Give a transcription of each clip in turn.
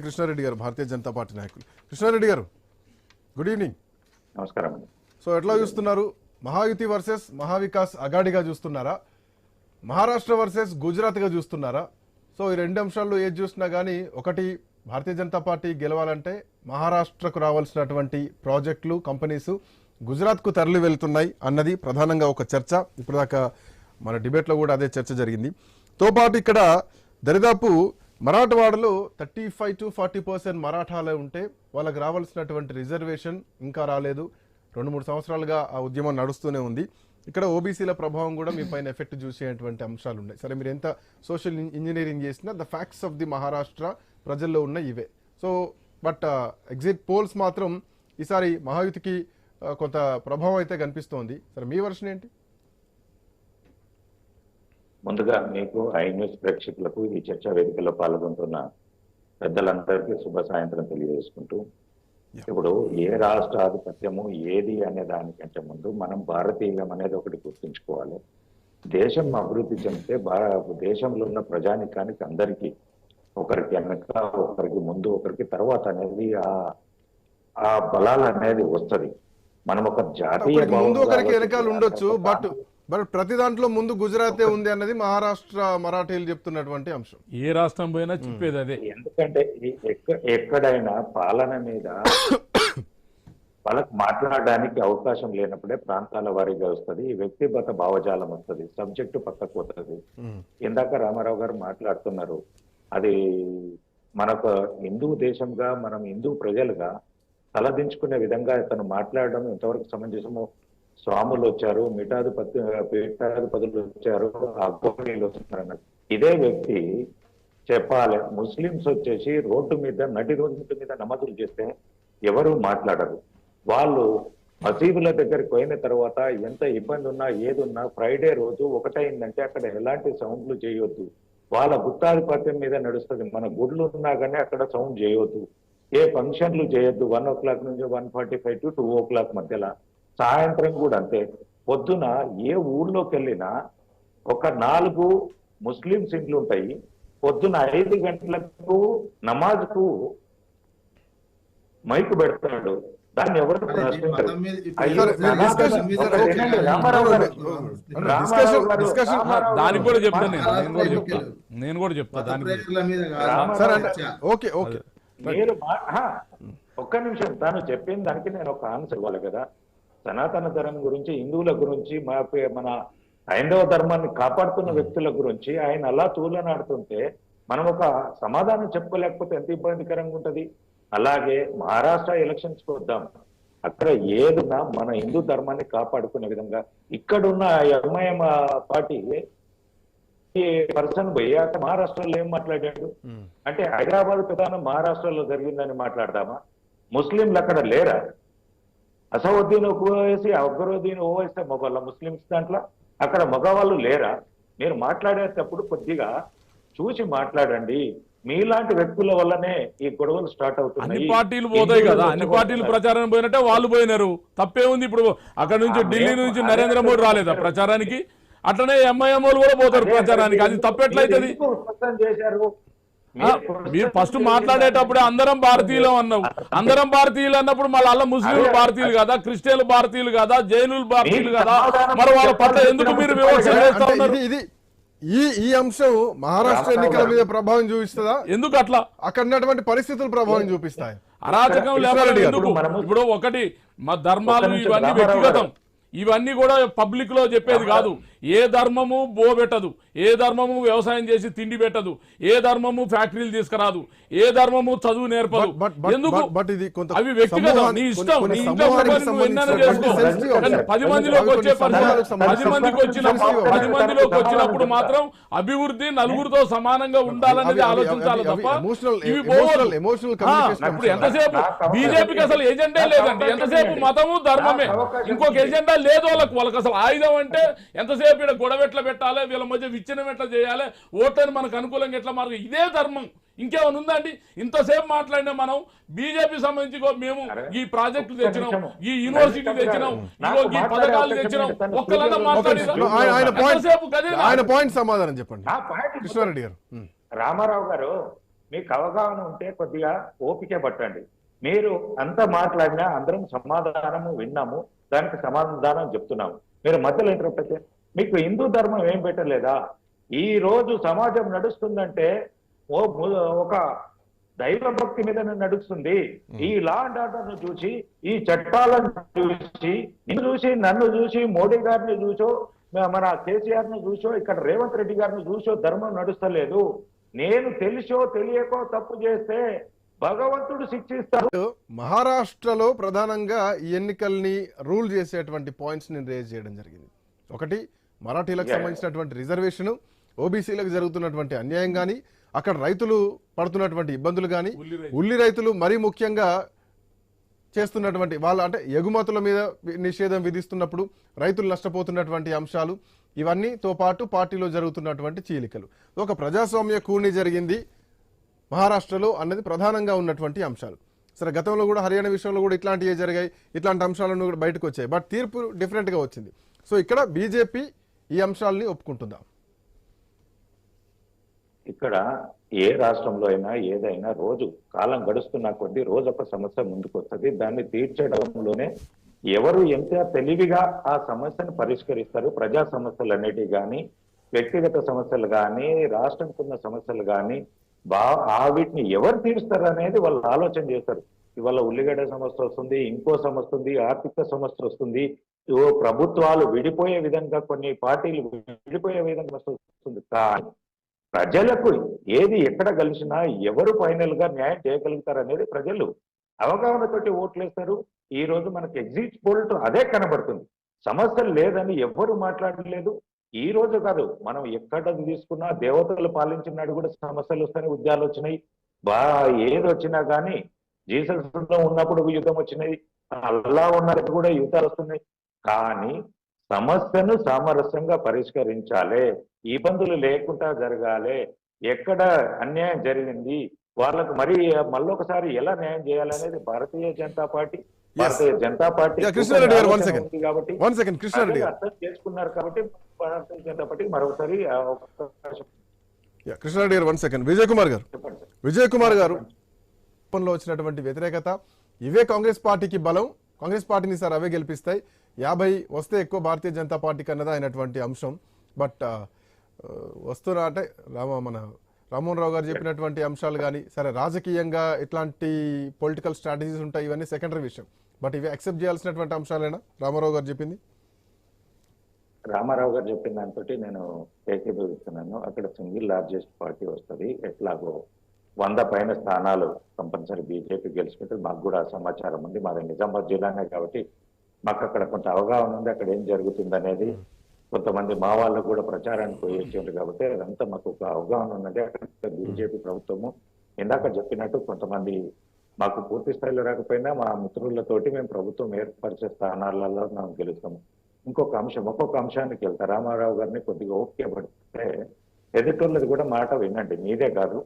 కృష్ణారెడ్డి గారు భారతీయ జనతా పార్టీ నాయకులు. కృష్ణారెడ్డి గారు గుడ్ ఈవినింగ్. నమస్కారం సో ఎట్లా చూస్తున్నారు? మహాయుతి వర్సెస్ మహావికాస్ అగాడిగా చూస్తున్నారా? మహారాష్ట్ర వర్సెస్ గుజరాత్గా చూస్తున్నారా? సో ఈ రెండు అంశాల్లో ఏది చూసినా కానీ ఒకటి భారతీయ జనతా పార్టీ గెలవాలంటే మహారాష్ట్రకు రావాల్సినటువంటి ప్రాజెక్టులు కంపెనీస్ గుజరాత్కు తరలి వెళ్తున్నాయి అన్నది ప్రధానంగా ఒక చర్చ. ఇప్పటిదాకా మన డిబేట్లో కూడా అదే చర్చ జరిగింది. తో పాటు ఇక్కడ దరిదాపు మరాఠవాడలో thirty five to forty percent మరాఠాలే ఉంటే వాళ్ళకి రావాల్సినటువంటి రిజర్వేషన్ ఇంకా రాలేదు. రెండు మూడు సంవత్సరాలుగా ఆ ఉద్యమం నడుస్తూనే ఉంది. ఇక్కడ ఓబీసీల ప్రభావం కూడా మీ పైన ఎఫెక్ట్ చూసేటువంటి అంశాలు ఉన్నాయి. సరే మీరు ఎంత సోషల్ ఇంజనీరింగ్ చేసినా the facts of the Maharashtra ప్రజల్లో ఉన్న ఇవే. సో బట్ ఎగ్జిట్ పోల్స్ మాత్రం ఈసారి మహాయుతికి uh, కొంత ప్రభావం అయితే కనిపిస్తోంది. సరే మీ వర్షన్ ఏంటి? ముందుగా మీకు ఐ న్యూస్ ప్రేక్షకులకు ఈ చర్చా వేదికలో పాల్గొంటున్న పెద్దలందరికీ శుభ సాయంత్రం తెలియజేసుకుంటూ ఇప్పుడు ఏ రాష్ట్ర ఆధిపత్యము ఏది అనే దానికంటే ముందు మనం భారతీయం అనేది ఒకటి గుర్తుంచుకోవాలి. దేశం అభివృద్ధి చెందితే దేశంలో ఉన్న ప్రజానికానికి అందరికీ ఒకరికి వెనక ఒకరికి ముందు ఒకరికి తర్వాత అనేది ఆ ఆ బలాలు అనేది వస్తది. మనం ఒక జాతీయ ముందు ఒకరికి వెనకాల ఉండొచ్చు బట్ బట్ ప్రతి దాంట్లో ముందు గుజరాతే ఉంది అన్నది మహారాష్ట్ర మరాఠీలు చెప్తున్నటువంటి అంశం. ఏ రాష్ట్రం పోయినా చెప్పేది అదే. ఎందుకంటే ఎక్కడైనా పాలన మీద వాళ్ళకు మాట్లాడడానికి అవకాశం లేనప్పుడే ప్రాంతాల వారీగా వస్తుంది ఈ వ్యక్తిగత భావజాలం వస్తుంది సబ్జెక్టు పక్కకు పోతుంది. ఇందాక రామారావు గారు మాట్లాడుతున్నారు అది మనకు హిందూ దేశంగా మనం హిందూ ప్రజలుగా తలదించుకునే విధంగా ఇతను మాట్లాడడం ఎంతవరకు సమంజసమో స్వాములు వచ్చారు మిఠాధిపతి పీఠాధిపతులు వచ్చారు అగ్గోనీలు వస్తున్నారు అన్నది ఇదే వ్యక్తి చెప్పాలి ముస్లింస్ వచ్చేసి రోడ్డు మీద నటి రోడ్డు మీద నమాజులు చేస్తే ఎవరు మాట్లాడరు. వాళ్ళు మసీదుల దగ్గరికి పోయిన తర్వాత ఎంత ఇబ్బంది ఉన్నా ఏది ఉన్నా ఫ్రైడే రోజు ఒకటైందంటే అక్కడ ఎలాంటి సౌండ్లు చేయొద్దు. వాళ్ళ గుత్తాధిపత్యం మీద నడుస్తుంది. మన గుడ్లు ఉన్నా కానీ అక్కడ సౌండ్ చేయొద్దు. ఏ ఫంక్షన్లు చేయొద్దు. వన్ ఓ క్లాక్ నుంచి one forty five to two o'clock మధ్యలో. సాయంత్రం కూడా అంతే. పొద్దున ఏ ఊర్లోకి వెళ్ళినా ఒక నాలుగు ముస్లింస్ ఇండ్లు ఉంటాయి. పొద్దున ఐదు గంటలకు నమాజ్కు మైకు పెడతాడు. దాన్ని ఎవరు ప్రశ్నించరు దానికి కూడా చెప్తాను నేను. నేను కూడా నేను దానికి. Okay okay. మీరు ఒక్క నిమిషం. తాను చెప్పిన దానికి నేను ఒక ఆన్సర్ ఇవ్వాలి కదా. సనాతన ధర్మం గురించి హిందువుల గురించి మా పే- మన హైందవ ధర్మాన్ని కాపాడుతున్న వ్యక్తుల గురించి ఆయన అలా తూలనాడుతుంటే మనం ఒక సమాధానం చెప్పుకోలేకపోతే ఎంత ఇబ్బందికరంగా ఉంటది? అలాగే మహారాష్ట్ర ఎలక్షన్స్ వద్దాం. అక్కడ ఏదున్నా మన హిందూ ధర్మాన్ని కాపాడుకునే విధంగా. ఇక్కడున్న ఎంఐఎం పార్టీ ఈ పర్సన్ పోయి అక్కడ మహారాష్ట్రలో ఏం మాట్లాడాడు? అంటే హైదరాబాద్ ప్రధానం మహారాష్ట్రలో జరిగిందని మాట్లాడదామా? ముస్లింలు అక్కడ లేరా? అసవుద్దీన్ ఓవైసీ అక్బరుద్దీన్ ఓవైసీ మగవాళ్ళ ముస్లిమ్స్ దాంట్లో? అక్కడ మగవాళ్ళు లేరా? మీరు మాట్లాడేటప్పుడు కొద్దిగా చూసి మాట్లాడండి. మీలాంటి వ్యక్తుల వల్లనే ఈ గొడవలు స్టార్ట్ అన్ని అవుతున్నాయి పార్టీలు పోతాయి కదా. అన్ని పార్టీలు. ప్రచారం పోయినట్టే వాళ్ళు పోయినారు. తప్పే ఉంది ఇప్పుడు? అక్కడ నుంచి ఢిల్లీ నుంచి నరేంద్ర మోడీ రాలేదా. ప్రచారానికి? అట్లనే ఎంఐఎం వాళ్ళు కూడా పోతారు ప్రచారానికి. అది ఎందుకు స్పష్టం చేశారు? మీరు ఫస్ట్ మాట్లాడేటప్పుడే అందరం భారతీయులు అన్నావు అందరం భారతీయులు అన్నప్పుడు మళ్ళీ అల్ల ముస్లింలు. భారతీయులు కదా క్రిస్టియన్లు భారతీయులు కదా జైనులు భారతీయులు కదా. మరి వాళ్ళ పట్ల ఎందుకు మీరు వివక్ష. చేస్తా ఉన్నారు? ఈ ఈ అంశం మహారాష్ట్ర ఎన్నికల. మీద ప్రభావం చూపిస్తుందా? ఎందుకు అట్లా? అక్కడ ఉన్నటువంటి పరిస్థితులు ప్రభావం చూపిస్తాయి. అరాచకం లేకపోతే ఎందుకు? ఇప్పుడు ఒకటి మా ధర్మాలు ఇవన్నీ వ్యక్తిగతం. ఇవన్నీ కూడా పబ్లిక్లో చెప్పేది కాదు. ఏ ధర్మము బో పెట్టదు. ఏ ధర్మము వ్యవసాయం చేసి తిండి పెట్టదు. ఏ ధర్మము ఫ్యాక్టరీలు తీసుకురాదు. ఏ ధర్మము చదువు నేర్పదు. ఎందుకు? బట్- బట్ ఇది కొంత అవి వ్యక్తిగతం. నీ ఇష్టం. నీ ఇంట్లో. పది మందిలోకి వచ్చే పది మందికి వచ్చిన పది. మందిలోకి వచ్చినప్పుడు మాత్రం అభివృద్ధి నలుగురితో సమానంగా ఉండాలనేది ఆలోచించాలి తప్ప ఇవి ఇప్పుడు. ఎంతసేపు? బీజేపీకి అసలు నాకు లేదండి. ఎంతసేపు. మతము ధర్మమే. ఇంకొక ఇవ్వండి. లేదు వాళ్ళకి వాళ్ళకి అసలు ఆయుధం అంటే ఎంతసేపు ఇక్కడ గొడవ ఎట్లా పెట్టాలి వీళ్ళ మధ్య విచ్ఛిన్నం ఎట్లా చేయాలి ఓట్లని మనకు అనుకూలంగా ఎట్లా మార్గం? ఇదే ధర్మం. ఇంకేమైనా ఉందండి ఇంతసేపు మాట్లాడినా మనం బీజేపీ సంబంధించి మేము ఈ ప్రాజెక్టులు తెచ్చినాం. ఈ యూనివర్సిటీ తెచ్చినాం ఈ పథకాలు తెచ్చినాం. ఇవ్వండి. ఒక్కలన్నా ఒక మాట్లాడినా. ఆయన- పాయింట్ సమాధానం చెప్పండి. ఆ పాయింట్ కృష్ణారెడ్డి గారు. రామారావు గారు మీకు అవగాహన ఉంటే కొద్దిగా ఓపిక పట్టండి. మీరు అంత మాట్లాడినా అందరం సమాధానము విన్నాము. దానికి సమాధానం చెప్తున్నాము. మీరు మధ్యలో ఇంటర్ప్రిట్ మీకు హిందూ ధర్మం ఏం పెట్టలేదా ఈ రోజు సమాజం నడుస్తుందంటే ఓ ఒక దైవ భక్తి మీద నడుస్తుంది. ఈ లా అండ్ ఆర్డర్ను చూసి ఈ చట్టాలను చూసి నిన్ను చూసి నన్ను చూసి మోడీ గారిని చూసో మన కేసీఆర్ను చూసో ఇక్కడ రేవంత్ రెడ్డి గారిని చూసో ధర్మం నడుస్తలేదు. నేను తెలిసో తెలియకో తప్పు చేస్తే భగవంతుడు శిక్షిస్తాడు మహారాష్ట్రలో ప్రధానంగా ఈ ఎన్నికల్ని రూల్ చేసేటువంటి పాయింట్స్ నేను రేజ్ చేయడం జరిగింది ఒకటి మరాఠీలకు. సంబంధించినటువంటి రిజర్వేషన్ ఓబీసీలకు జరుగుతున్నటువంటి అన్యాయం కానీ అక్కడ రైతులు పడుతున్నటువంటి ఇబ్బందులు కానీ ఉల్లి రైతు. ఉల్లి రైతులు మరీ ముఖ్యంగా చేస్తున్నటువంటి వాళ్ళ అంటే ఎగుమతుల మీద నిషేధం విధిస్తున్నప్పుడు రైతులు నష్టపోతున్నటువంటి అంశాలు ఇవన్నీతో పాటు పార్టీలో జరుగుతున్నటువంటి చీలికలు ఒక ప్రజాస్వామ్య కూని జరిగింది మహారాష్ట్రలో అన్నది ప్రధానంగా ఉన్నటువంటి అంశాలు. సరే గతంలో కూడా హర్యానా విషయంలో కూడా ఇట్లాంటివే జరిగాయి. ఇట్లాంటి అంశాలను కూడా బయటకు వచ్చాయి. బట్ తీర్పు డిఫరెంట్గా వచ్చింది. సో ఇక్కడ బీజేపీ ఈ అంశాలని ఒప్పుకుంటుందా? ఇక్కడ ఏ రాష్ట్రంలో అయినా ఏదైనా రోజు కాలం గడుస్తున్న కొద్దీ రోజు ఒక సమస్య ముందుకు వస్తుంది దాన్ని తీర్చడంలోనే ఎవరు ఎంత తెలివిగా ఆ సమస్యను పరిష్కరిస్తారు ప్రజా సమస్యలు అనేటివి కానీ వ్యక్తిగత సమస్యలు కానీ రాష్ట్రంకున్న సమస్యలు కానీ బా ఆ వీటిని ఎవరు తీరుస్తారు అనేది వాళ్ళు ఆలోచన చేస్తారు. ఇవాళ ఉల్లిగడ్డ సమస్య వస్తుంది ఇంకో సమస్య ఉంది ఆర్థిక సమస్య వస్తుంది. ఓ ప్రభుత్వాలు విడిపోయే విధంగా కొన్ని పార్టీలు విడిపోయే విధంగా వస్తుంది. కానీ ప్రజలకు ఏది ఎక్కడ కలిసినా ఎవరు ఫైనల్గా న్యాయం చేయగలుగుతారు అనేది ప్రజలు అవగాహనతోటి ఓట్లేస్తారు. ఈ రోజు మనకి ఎగ్జిట్ పోల్ట్ అదే కనబడుతుంది. సమస్యలు లేదని ఎవ్వరు మాట్లాడలేదు. ఈ రోజు కాదు మనం ఎక్కడ తీసుకున్నా దేవతలు పాలించినాడు కూడా సమస్యలు వస్తాయి ఉద్యాలు వచ్చినాయి. బా ఏది వచ్చినా కానీ జీసస్ ఉన్నప్పుడు యుద్ధం వచ్చినాయి అల్లా ఉన్నప్పుడు కూడా యుద్ధాలు వస్తున్నాయి. కానీ సమస్యను సామరస్యంగా పరిష్కరించాలి ఇబ్బందులు లేకుండా జరగాలి. ఎక్కడ అన్యాయం జరిగింది వాళ్ళకు మరి మళ్ళొకసారి ఎలా న్యాయం చేయాలనేది భారతీయ జనతా పార్టీ భారతీయ జనతా పార్టీ కృష్ణారెడ్డి గారు, కాబట్టి వన్ సెకండ్ కృష్ణారెడ్డి ప్రజలు గారు. అర్థం చేసుకున్నారు కాబట్టి భారతీయ జనతా పార్టీ మరొకసారి ఆ అవకాశం Yeah, కృష్ణారెడ్డి గారు వన్ సెకండ్ విజయ్ కుమార్ గారు విజయ్ కుమార్ గారు లో వచ్చినటువంటి వ్యతిరేకత ఇవే కాంగ్రెస్ పార్టీకి బలం. కాంగ్రెస్ పార్టీని సార్ అవే గెలిపిస్తాయి. యాభై వస్తే ఎక్కువ భారతీయ జనతా పార్టీకి అన్నది అయినటువంటి అంశం. బట్ వస్తున్నా అంటే రామ మన రామ్మోహన్ రావు గారు చెప్పినటువంటి అంశాలు కానీ సరే రాజకీయంగా ఇట్లాంటి పొలిటికల్ స్ట్రాటజీస్ ఉంటాయి ఇవన్నీ సెకండరీ విషయం. బట్ ఇవి అక్సెప్ట్ చేయాల్సినటువంటి అంశాలేనా? రామారావు గారు చెప్పింది. రామారావు గారు చెప్పిన దాంతో నేను ఏకీభవిస్తున్నాను అక్కడ సింగిల్ లార్జెస్ట్ పార్టీ వస్తుంది. ఎట్లాగో వంద పైన స్థానాలు కంపల్సరీ బీజేపీ గెలుచుకుంటే మాకు కూడా సమాచారం ఉంది. మాది నిజామాబాద్ జిల్లానే కాబట్టి మాకు అక్కడ కొంత అవగాహన ఉంది. అక్కడ ఏం జరుగుతుంది అనేది కొంతమంది మా వాళ్ళు కూడా ప్రచారానికి పోయించారు కాబట్టి అదంతా మాకు ఒక అవగాహన ఉన్నది. అక్కడ బీజేపీ ప్రభుత్వము ఇందాక చెప్పినట్టు కొంతమంది మాకు పూర్తి స్థాయిలో రాకపోయినా మా మిత్రులతోటి మేము ప్రభుత్వం ఏర్పరిచే స్థానాలలో మేము గెలుస్తాము. ఇంకొక అంశం ఒక్కొక్క అంశానికి వెళ్తా. రామారావు గారిని కొద్దిగా ఓకే పడితే ఎదుటోళ్ళది కూడా మాట వినండి. మీదే కాదు.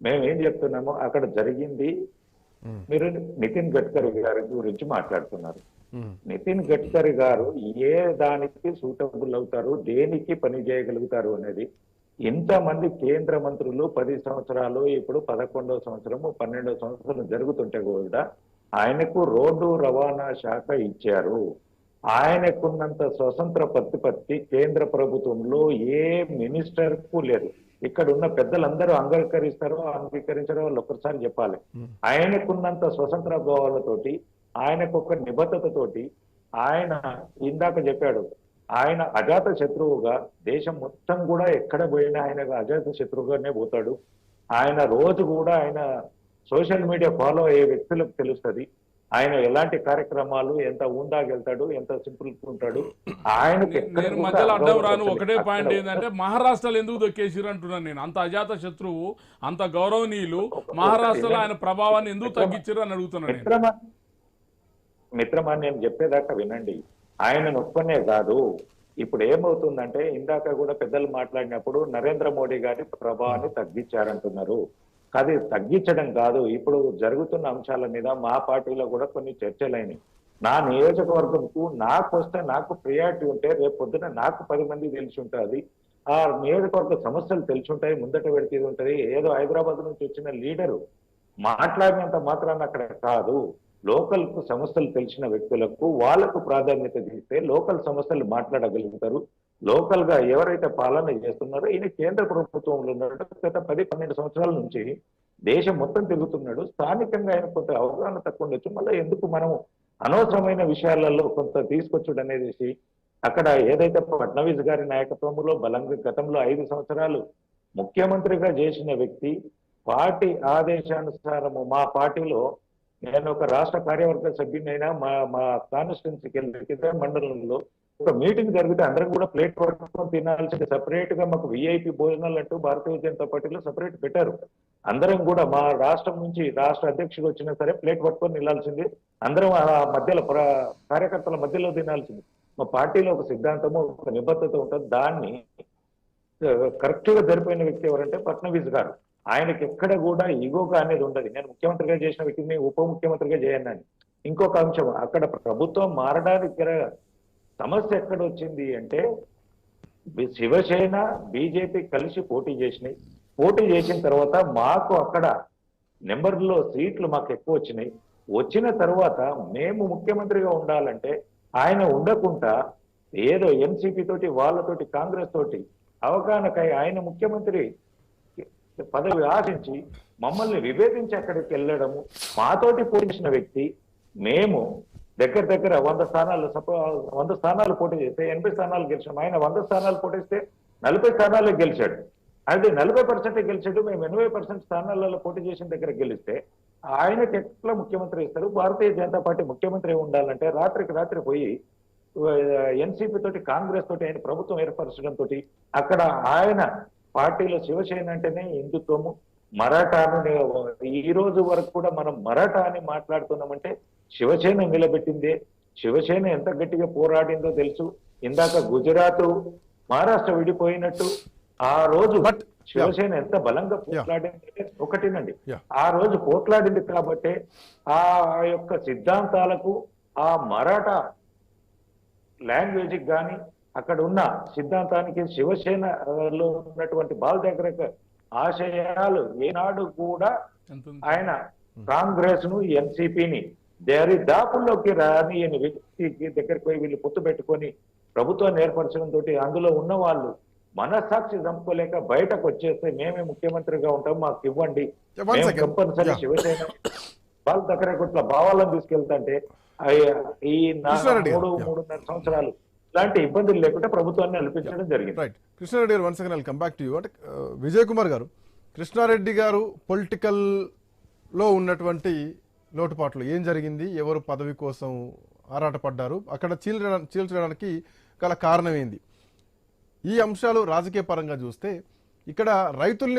మేము ఏం చెప్తున్నామో అక్కడ జరిగింది. మీరు నితిన్ గడ్కరీ గారి గురించి మాట్లాడుతున్నారు. నితిన్ గడ్కరీ గారు ఏ దానికి సూటబుల్ అవుతారు దేనికి పని చేయగలుగుతారు అనేది ఇంతమంది కేంద్ర మంత్రులు పది సంవత్సరాలు ఇప్పుడు పదకొండవ సంవత్సరము పన్నెండవ సంవత్సరం జరుగుతుంటే కూడా ఆయనకు రోడ్డు రవాణా శాఖ ఇచ్చారు. ఆయనకున్నంత స్వతంత్ర ప్రతిపత్తి కేంద్ర ప్రభుత్వంలో ఏ మినిస్టర్కు లేదు. ఇక్కడ ఉన్న పెద్దలందరూ అంగీకరిస్తారో అంగీకరించారో వాళ్ళు ఒక్కసారి చెప్పాలి. ఆయనకున్నంత స్వతంత్ర భావాలతోటి ఆయనకు ఒక నిబద్ధతతోటి ఆయన ఇందాక చెప్పాడు ఆయన అజాత శత్రువుగా దేశం మొత్తం కూడా ఎక్కడ పోయినా ఆయన అజాత శత్రువుగానే పోతాడు. ఆయన రోజు కూడా ఆయన సోషల్ మీడియా ఫాలో అయ్యే వ్యక్తులకు తెలుస్తుంది. ఆయన ఎలాంటి కార్యక్రమాలు ఎంత ఉందాగెళ్తాడు ఎంత సింపుల్ ఉంటాడు ఆయనకు నేను మధ్యలో అడ్డం రాను. ఒకటే పాయింట్ ఏంటంటే మహారాష్ట్రలో ఎందుకు దొక్కేసిరు అంటున్నాను నేను. అంత అజాత శత్రువు అంత గౌరవనీయులు మహారాష్ట్రలో ఆయన ప్రభావాన్ని ఎందుకు తగ్గించారు అని అడుగుతున్నాను నేను. మిత్రమా నేను చెప్పేదాకా వినండి. ఆయన ఒక్కనే కాదు. ఇప్పుడు ఏమవుతుందంటే ఇందాక కూడా పెద్దలు మాట్లాడినప్పుడు నరేంద్ర మోడీ గారి ప్రభావాన్ని తగ్గించారంటున్నారు. అది తగ్గించడం కాదు. ఇప్పుడు జరుగుతున్న అంశాల మీద మా పార్టీలో కూడా కొన్ని చర్చలైనవి నా నియోజకవర్గంకు నాకు వస్తే నాకు ప్రియారిటీ ఉంటే రేపు పొద్దున నాకు పది మంది తెలిసి ఉంటుంది ఆ నియోజకవర్గ సమస్యలు తెలిసి ఉంటాయి ముందట పెడితే ఉంటుంది. ఏదో హైదరాబాద్ నుంచి వచ్చిన లీడరు మాట్లాడినంత మాత్రాన్ని అక్కడ కాదు. లోకల్కు సమస్యలు తెలిసిన వ్యక్తులకు వాళ్ళకు ప్రాధాన్యత ఇస్తే లోకల్ సమస్యలు మాట్లాడగలుగుతారు. లోకల్గా ఎవరైతే పాలన చేస్తున్నారో ఈయన కేంద్ర ప్రభుత్వంలో ఉన్నాడు. గత పది పన్నెండు సంవత్సరాల నుంచి దేశం మొత్తం తిరుగుతున్నాడు. స్థానికంగా ఆయన కొంత అవగాహన తక్కువ ఉండొచ్చు. మళ్ళీ ఎందుకు మనము అనవసరమైన విషయాలలో కొంత తీసుకొచ్చుడు అనేది అక్కడ ఏదైతే ఫడ్నవీస్ గారి నాయకత్వంలో బలంగా గతంలో ఐదు సంవత్సరాలు ముఖ్యమంత్రిగా చేసిన వ్యక్తి పార్టీ ఆదేశానుసారము మా పార్టీలో నేను ఒక రాష్ట్ర కార్యవర్గ సభ్యునైనా మా మా కాన్స్టిట్యున్సీకి వెళ్ళి మండలంలో ఒక మీటింగ్ జరిగితే అందరం కూడా ప్లేట్ పట్టుకొని తినాల్సింది. సపరేట్గా మాకు విఐపి భోజనాలు అంటూ భారతీయ జనతా పార్టీలో సపరేట్ పెట్టారు. అందరం కూడా మా రాష్ట్రం నుంచి రాష్ట్ర అధ్యక్షుడు వచ్చినా సరే ప్లేట్ పట్టుకొని నిలాల్సింది అందరం ఆ మధ్యలో కార్యకర్తల మధ్యలో తినాల్సింది. మా పార్టీలో ఒక సిద్ధాంతము ఒక నిబద్ధత ఉంటుంది. దాన్ని కరెక్ట్గా జరిపోయిన వ్యక్తి ఎవరంటే ఫడ్నవీస్ గారు. ఆయనకి ఎక్కడ కూడా ఇగోగా అనేది ఉండదు. నేను ముఖ్యమంత్రిగా చేసిన వ్యక్తిని ఉప ముఖ్యమంత్రిగా చేయన్నాను ఇంకొక అంశం అక్కడ ప్రభుత్వం మారడానికి సమస్య ఎక్కడ వచ్చింది అంటే శివసేన బీజేపీ కలిసి పోటీ చేసినాయి. పోటీ చేసిన తర్వాత మాకు అక్కడ నెంబర్లో సీట్లు మాకు ఎక్కువ వచ్చినాయి. వచ్చిన తర్వాత మేము ముఖ్యమంత్రిగా ఉండాలంటే ఆయన ఉండకుండా ఏదో ఎన్సీపీ తోటి వాళ్ళతోటి కాంగ్రెస్ తోటి అవగాహనకై ఆయన ముఖ్యమంత్రి పదవి ఆశించి మమ్మల్ని విభేదించి అక్కడికి వెళ్ళడము మాతోటి పోటీసిన వ్యక్తి మేము దగ్గర దగ్గర వంద స్థానాలు సపో వంద స్థానాలు పోటీ చేస్తే ఎనభై స్థానాలు గెలిచాం ఆయన వంద స్థానాలు పోటీస్తే నలభై స్థానాలు గెలిచాడు. అయితే నలభై పర్సెంట్ గెలిచాడు. మేము ఎనభై పర్సెంట్ స్థానాలలో పోటీ చేసిన దగ్గర గెలిస్తే ఆయనకి ఎట్లా ముఖ్యమంత్రి ఇస్తారు? భారతీయ జనతా పార్టీ ముఖ్యమంత్రి ఉండాలంటే రాత్రికి రాత్రి పోయి ఎన్సీపీ తోటి కాంగ్రెస్ తోటి ఆయన ప్రభుత్వం ఏర్పరచడం తోటి అక్కడ ఆయన పార్టీలో శివసేన అంటేనే హిందుత్వము మరాఠాను ఈ రోజు వరకు కూడా మనం మరాఠా అని మాట్లాడుతున్నామంటే శివసేన నిలబెట్టిందే. శివసేన ఎంత గట్టిగా పోరాడిందో తెలుసు. ఇందాక గుజరాత్ మహారాష్ట్ర విడిపోయినట్టు ఆ రోజు శివసేన ఎంత బలంగా పోట్లాడిందంటే ఒకటినండి. ఆ రోజు పోట్లాడింది కాబట్టి ఆ యొక్క సిద్ధాంతాలకు ఆ మరాఠా లాంగ్వేజ్ కానీ అక్కడ ఉన్న సిద్ధాంతానికి శివసేనలో ఉన్నటువంటి బాల్ దగ్గర ఆశయాలు ఏనాడు కూడా? ఆయన కాంగ్రెస్ను ఎన్సీపీని దరిదాపుల్లోకి రానియని వ్యక్తికి దగ్గరికి పోయి వీళ్ళు పొత్తు పెట్టుకొని ప్రభుత్వాన్ని ఏర్పరచడం తోటి అందులో ఉన్న వాళ్ళు మనస్సాక్షి చంపుకోలేక బయటకు వచ్చేస్తే మేమే ముఖ్యమంత్రిగా ఉంటాం మాకు ఇవ్వండి మేము Yeah. శివసేన వాళ్ళ దగ్గర కొట్ల భావాలను తీసుకెళ్తుంటే ఈ మూడు. మూడున్నర సంవత్సరాలు ఇలాంటి ఇబ్బందులు లేకుండా ప్రభుత్వాన్ని నడిపించడం జరిగింది. Right Krishnareddy garu one second I'll come back to you అంటే ఆ, విజయ్ కుమార్ గారు కృష్ణారెడ్డి గారు పొలిటికల్లో ఉన్నటువంటి లోటుపాట్లు ఏం జరిగింది? ఎవరు పదవి కోసం ఆరాటపడ్డారు? అక్కడ చీల్చడా చీల్చడానికి గల కారణం ఏంది? ఈ అంశాలు రాజకీయ పరంగా చూస్తే ఇక్కడ రైతుల్ని